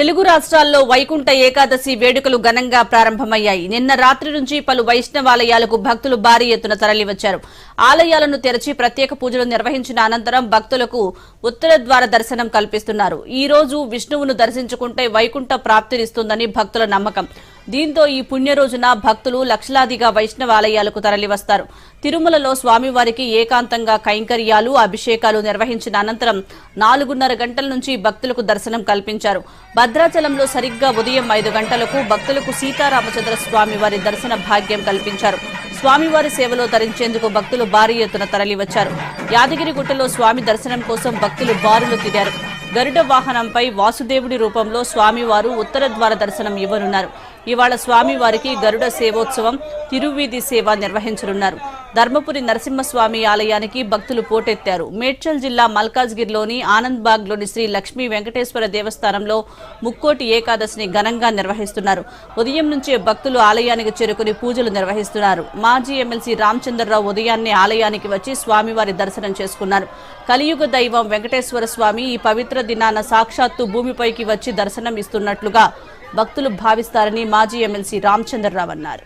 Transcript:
తెలుగు రాష్ట్రాల్లో వైకుంఠ ఏకాదశి వేడుకలు ఘనంగా ప్రారంభమయ్యాయి. నిన్న రాత్రి నుంచి పలు వైష్ణవాలయాలకు భక్తులు భారీ ఎత్తున తరలివచ్చారు. ఆలయాలను తెరచి ప్రత్యేక పూజలు నిర్వహించిన అనంతరం భక్తులకు ఉత్తర ద్వార దర్శనం కల్పిస్తున్నారు. ఈ రోజు విష్ణువును దర్శించుకుంటే వైకుంఠ ప్రాప్తినిస్తుందని భక్తుల నమ్మకం. దీంతో ఈ పుణ్య రోజున భక్తులు లక్షలాదిగా వైష్ణవాలయాలకు తరలివస్తారు. తిరుమలలో స్వామివారికి ఏకాంతంగా కైంకర్యాలు అభిషేకాలు నిర్వహించిన అనంతరం నాలుగున్నర గంటల నుంచి భక్తులకు దర్శనం కల్పించారు. భద్రాచలంలో సరిగ్గా ఉదయం ఐదు గంటలకు భక్తులకు సీతారామచంద్ర స్వామివారి దర్శన భాగ్యం కల్పించారు. స్వామివారి సేవలో తరించేందుకు భక్తులు భారీ ఎత్తున తరలివచ్చారు. యాదగిరిగుట్టలో స్వామి దర్శనం కోసం భక్తులు బారులు తిరిగారు. గరుడ వాహనంపై వాసుదేవుడి రూపంలో స్వామివారు ఉత్తర ద్వార దర్శనం ఇవ్వనున్నారు. ఇవాళ స్వామివారికి గరుడ సేవోత్సవం తిరువీధి సేవ నిర్వహించనున్నారు. ధర్మపురి నరసింహస్వామి ఆలయానికి భక్తులు పోటెత్తారు. మేడ్చల్ జిల్లా మల్కాజ్గిరిలోని ఆనంద్బాగ్లోని శ్రీ లక్ష్మీ వెంకటేశ్వర దేవస్థానంలో ముక్కోటి ఏకాదశిని ఘనంగా నిర్వహిస్తున్నారు. ఉదయం నుంచే భక్తులు ఆలయానికి చేరుకుని పూజలు నిర్వహిస్తున్నారు. మాజీ ఎమ్మెల్సీ రామచంద్రరావు ఉదయాన్నే ఆలయానికి వచ్చి స్వామివారి దర్శనం చేసుకున్నారు. కలియుగ దైవం వెంకటేశ్వర స్వామి ఈ పవిత్ర దినాన సాక్షాత్తు భూమిపైకి వచ్చి దర్శనం ఇస్తున్నట్లుగా భక్తులు భావిస్తారని మాజీ ఎమ్మెల్సీ రామచంద్రరావు అన్నారు.